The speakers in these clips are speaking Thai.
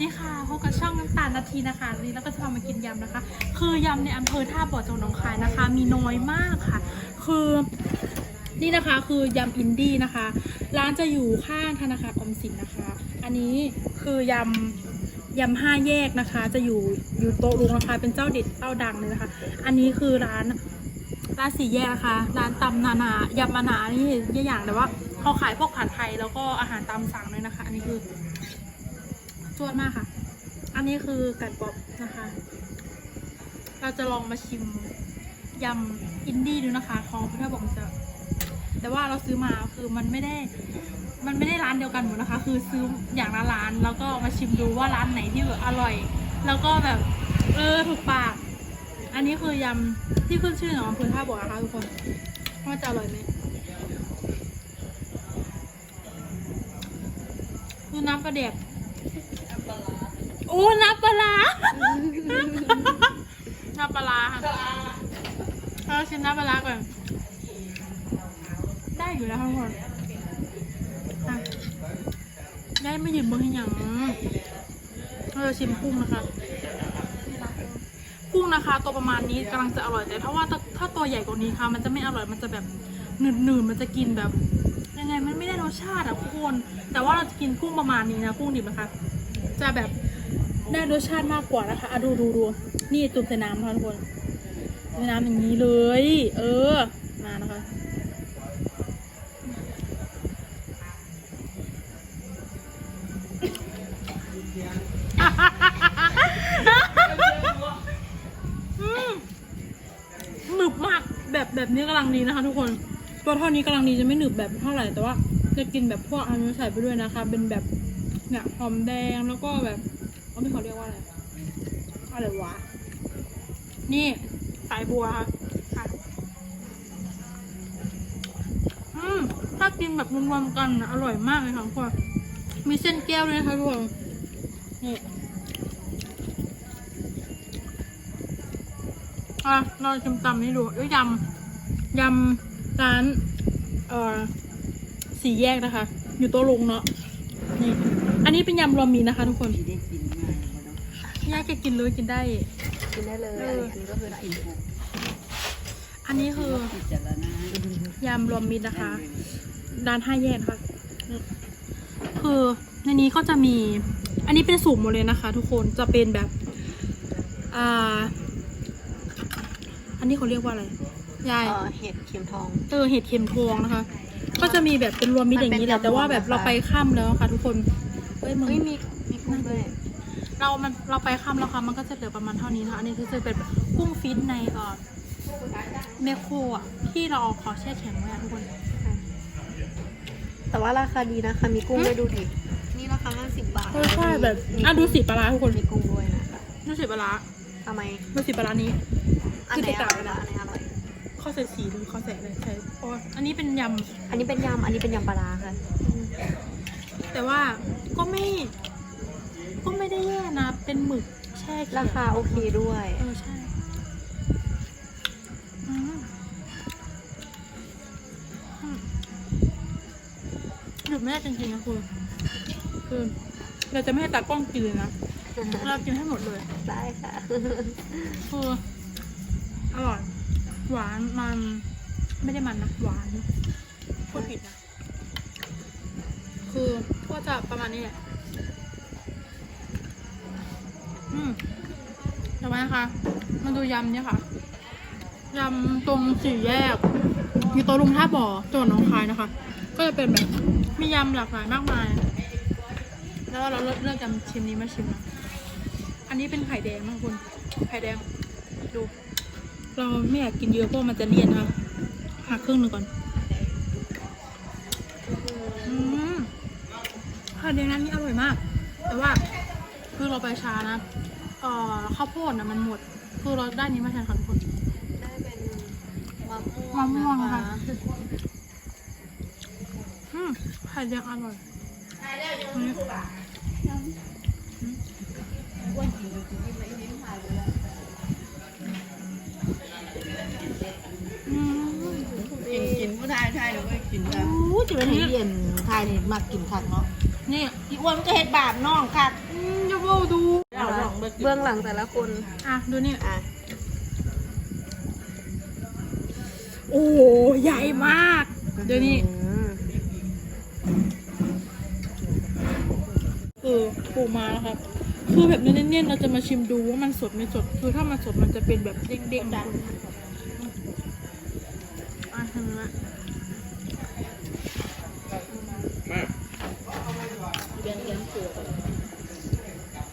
ดีค่ะพบกับช่องน้ำตาลนาทีนะคะวันนี้เราก็จะพามากินยำนะคะ คือยำในอำเภอท่าบ่อจังหวัดหนองคายนะคะ มีน้อยมากค่ะ คือนี่นะคะคือยำอินดี้นะคะ ร้านจะอยู่ข้างธนาคารออมสินนะคะ อันนี้คือยำยำห้าแยกนะคะ จะอยู่อยู่โต๊ะลุงนะคะ เป็นเจ้าเด็ดเจ้าดังเลยนะคะ อันนี้คือร้านร้านสี่แยกนะคะร้านตำนานายำมานานี่เยอะอย่างแต่ว่าเขาขายพวกผัดไทยแล้วก็อาหารตามสั่งเลยนะคะ อันนี้คือ จวดมากค่ะ อันนี้คือไก่ป๊อปนะคะ เราจะลองมาชิมยำอินดี้ดูนะคะของพุทธบอกจะ แต่ว่าเราซื้อมาคือมันไม่ได้ มันไม่ได้ร้านเดียวกันหมดนะคะ คือซื้ออย่างละร้านแล้วก็มาชิมดูว่าร้านไหนที่แบบอร่อย แล้วก็แบบเออถูกปาก อันนี้คือยำที่ขึ้นชื่อของอำเภอท่าบ่อนะคะทุกคนว่าจะอร่อยไหมคือน้ำปลาเด็ก โอ้น้ำปลาร้าน้ำปลาร้าค่ะเราชิมน้ำปลาร้าก่อน ได้อยู่แล้วทุกคนได้ไม่หยิบมือให้ยังเราจะชิมกุ้งนะคะกุ้งนะคะตัวประมาณนี้กำลังจะอร่อยแต่ถ้าว่าถ้าถ้าตัวใหญ่กว่านี้ค่ะ มันจะไม่อร่อยมันจะแบบหนืดหนืดๆมันจะกินแบบยังไงมันไม่ได้รสชาติอะทุกคนแต่ว่าเราจะกินกุ้งประมาณนี้นะกุ้งดิบนะคะ จะแบบ ได้รสชาติมากกว่านะคะอะดูดูดูนี่จุ่มใส่น้ำค่ะทุกคนใส่น้ำอย่างนี้เลย เออ มานะคะหนึบมากแบบแบบนี้กำลังดีนะคะ ทุกคนตัวเท่านี้กำลังดีจะไม่หนึบแบบเท่าไหร่แต่ว่าจะกินแบบพวกอันนี้ใส่ไปด้วยนะคะ เป็นแบบเนี่ยหอมแดงแล้วก็แบบ เขาไม่เขาเรียกว่าอะไรอะไรวะ นี่สายบัวค่ะ อืม ถ้ากินแบบรวมๆกันอร่อยมากเลยค่ะทุกคนมีเส้นแก้วด้วยนะคะทุกคนนี่อะเราชิมตำให้ดูด้วยยำยำร้าน เอ่อสี่แยกนะคะ อยู่โต๊ะลุงเนาะนี่ อันนี้เป็นยำรวมมีนะคะทุกคน ที่ได้กินง่ายบ่ ต้องแยกจะกินเลยกินได้ กินได้เลยเอออัอันนี้ก็คือกินถูกอันนี้คือพิจารณายำรวมมิตรนะคะร้านห้าแยกนะคะนี่คือในนี้ก็จะมี อันนี้เป็นสูตรหมดเลยนะคะ ทุกคนจะเป็นแบบ อ่า อันนี้เขาเรียกว่าอะไรยายเออเห็ดเข็มทองเออเห็ดเข็มทองนะคะ ก็จะมีแบบเป็นรวมมิตรอย่างนี้แหละมันเป็นแต่ว่าแบบยำรวมนะคะเราไปค่ำแล้วค่ะ ทุกคนเอ้ยมึงเฮ้ยมีมีกุ้งด้วย เรามันเราไปค่ำแล้วค่ะมันก็จะเหลือประมาณเท่านี้นะคะอันนี้คือจะเป็นแบบกุ้งฟิตในเอ่อเมโครอะที่เราเอาขอแช่แข็งไว้อะทุกคน แต่ว่าราคาดีนะคะ มีกุ้งด้วยดูดิ นี่ราคา50 บาทเออใช่แบบมีอะดูสีปลาร้าทุกคนมีกุ้งด้วยนะคะดูสีปลาร้าทำไม ดูสีปลาร้านี้ อันไหนคืออแตกร่ต่าองยกันนะอันไหนอร่อยข้อใส่สีหรือข้อใส่อะไรใช่อ๋ออันนี้เป็นยอันนี้เป็นยำ อันนี้เป็นยำปลาร้าค่ะำแต่ว่าก็ไม่ ก็ไม่ได้แย่นะ เป็นหมึกแช่แข็งราคาโอเคด้วย เออใช่อืมอืมหยุดไม่ได้จริงๆนะคุณคือเราจะไม่ให้ตากล้องกินเลยนะ เรากินให้หมดเลย ได้ค่ะ คืออร่อย หวานมันไม่ได้มันนะ หวานพูดผิดนะ คือก็จะประมาณนี้แหละ อืมทำไมคะมาดูยำเนี่ยค่ะ ยำตรงสี่แยกอยู่ตัวลุงท่าบ่อจังหวัดหนองคายนะคะ ก็จะเป็นแบบ มียำหลากหลายมากมาย แล้วเราเลือกเลือกยำชิมนี้มาชิมนะอันนี้เป็นไข่แดงนะคุณ ไข่แดง ดู เราไม่อยากกินเยอะเพราะมันจะเลี่ยนนะคะหักครึ่งหนึ่งก่อนอืมไข่แดงนั้นนี่อร่อยมาก แต่ว่าคือเราไปช้านะ เอ่อข้าวโพดนะมันหมด คือเราได้นี้มาแทนค่ะทุกคน ได้เป็นมะม่วงมะม่วงนค่ะอืมไข่แดงอร่อยอืมอืมกินกินผู้ชายชายหรือไม่กินกันอู้จิ๋วไทนี้ยเย็นไทยนี่มักกินคักเนาะนี่ อีอ้วนมันก็เฮ็ดบาปน้องคัก อืมจะบอก เบื้องหลังแต่ละคน อะ ดูนี่อะ โอ้ใหญ่มาก เดี๋ยวนี้อืมเออปูมาแล้วครับ คือแบบเน้นๆเราจะมาชิมดูว่ามันสดไม่สด คือถ้ามันสดมันจะเป็นแบบเด้งๆดังอะถึงละ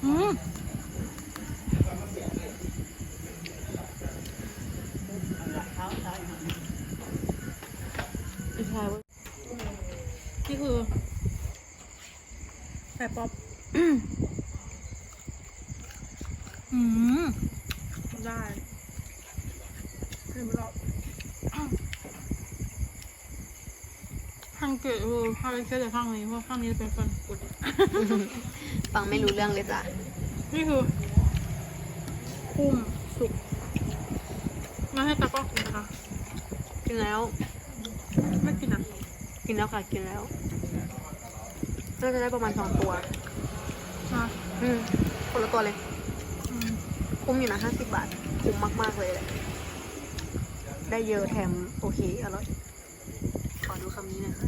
อืม อีกแล้ว นี่คือ ไก่ป๊อปอืมได้เห็นแล้วข้างเกลือคือข้างเกลือแต่ข้างนี้เพราะข้างนี้เป็นคนกุดฟังไม่รู้เรื่องเลยจ้ะ นี่คือ คุ้มสุกมาให้ตากล้องกินนะคะกินแล้ว ไม่กินอะ กินแล้วค่ะ กินแล้ว น่าจะได้ประมาณสองตัวมาอืมคนละตัวเลย อืมคุ้มอยู่นะห้าสิบบาท คุ้มมาก ๆ เลยแหละ ได้เยอะแถมโอเค อร่อย ขอดูคำนี้หนะคะ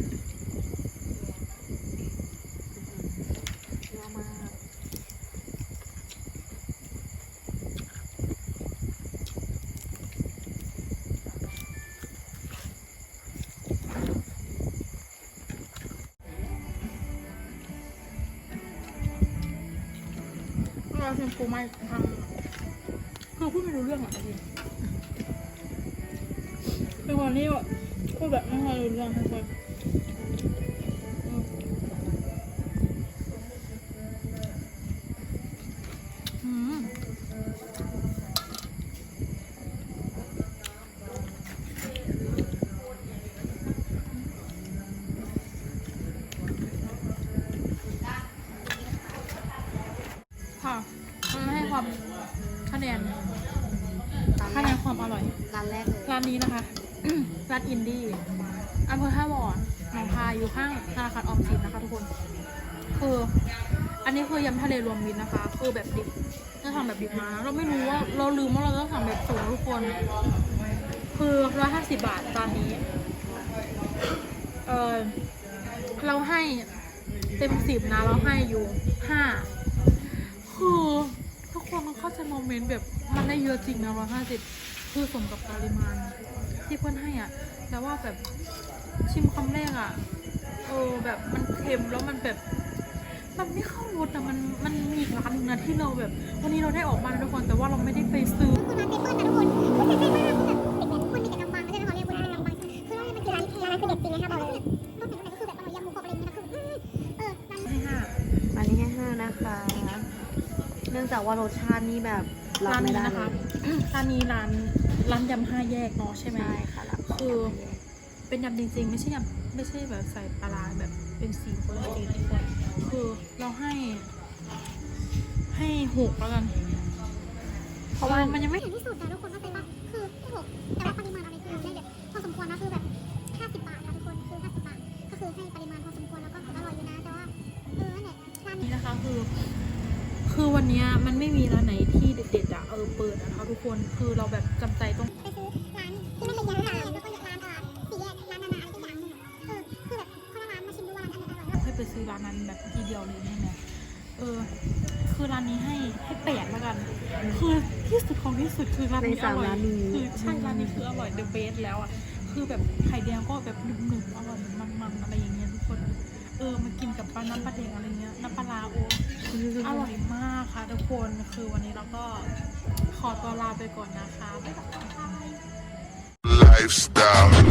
เราชมปูมาทำคือพูดไม่รู้เรื่องอะจริงเป็นวันนี้ว่าพูดแบบไม่ค่อยรู้เรื่องทุกคน ร้านอินดี้อำเภอท่าบ่อหนองคายอยู่ข้างธนาคารออมสินนะคะทุกคน คือ อันนี้คือยำทะเลรวมมิตรนะคะ คือแบบดิบจะทำแบบดิบมา เราไม่รู้ว่าเราลืมว่าเราต้องทำแบบสูงทุกคน คือร้อยห้าสิบบาทจานนี้ เออเราให้เต็มสิบนะ เราให้อยู่ห้าคือทุกคนมันเข้าใจโมเมนต์แบบมันได้เยอะจริงนะร้อยห้าสิบคือสมกับปริมาณ ที่เพื่อนให้อะ แต่ว่าแบบชิมคำแรกอะเออแบบมันเค็มแล้วมันแบบมันไม่เข้ารสอะมันมันมีอีกร้านหนึงนะที่เราแบบ วันนี้เราได้ออกมานะทุกคนแต่ว่าเราไม่ได้ไปซื้อคือร้านเบเปิ้ลนะทุกคนคุณเบเปิ้ลมากคือแบบเด็กๆทุกคนมีแต่กำบังไม่ใช่เขาเรียกว่าอะไรกำบังคือร้านมันคือร้านร้านคือเด็ดจริงนะคะบอกเลยนอกจากนั้นก็คือแบบอร่อยยำหมูกรอบอะไรอย่างเงี้ยนะคือเออร้านให้ห้าร้านนี้ให้ห้านะคะ เนื่องจากว่ารสชาตินี่แบบรับร้านไม่นี้ได้นะเลคะยร้านนี้ร้าน ร้านยำห้าแยกเนาะใช่ไหมใช่ค่ะรับคือ เป็นยำจริงๆ ไม่ใช่ยำไม่ใช่แบบใส่ปลาร้าแบบเป็นสีคนละสีทุกคนคือเราให้ ให้หกแล้วกันเพราะว่ามันยังไม่ไม่ถึงที่สุดนะทุกคนเข้าใจปะคือที่หกแต่ว่าปริมาณอะไรคือได้แบบพอสมควรนะคือแบบ50บาทนะทุกคนคือ50บาทก็คือให้ปริมาณพอสมควรแล้วก็อร่อยอยู่นะแต่ว่าเออเนี่ยร้านนี้นี่นะคะคือคือวันเนี้ยมันไม่มีร้านไหนที่เด็ดๆอะเออเปิดนะคะทุกคนคือเราแบบจำใจ ที่สุดของที่สุดคือร้านนี้ในอสามร่อยร้านนี้คือใช่ร้านนี้คืออร่อยเดอะเบสแล้วอะคือแบบไข่แดงก็แบบหนึบๆอร่อยมันๆอะไรอย่างเงี้ยทุกคนเออมากินกับปลาน้ำปลาแดงอะไรเงี้ยน้ำปลาร้าโออร่อยมากค่ะทุกคนคือวันนี้เราก็ขอตัวลาไปก่อนนะคะบ๊ายบาย lifestyle.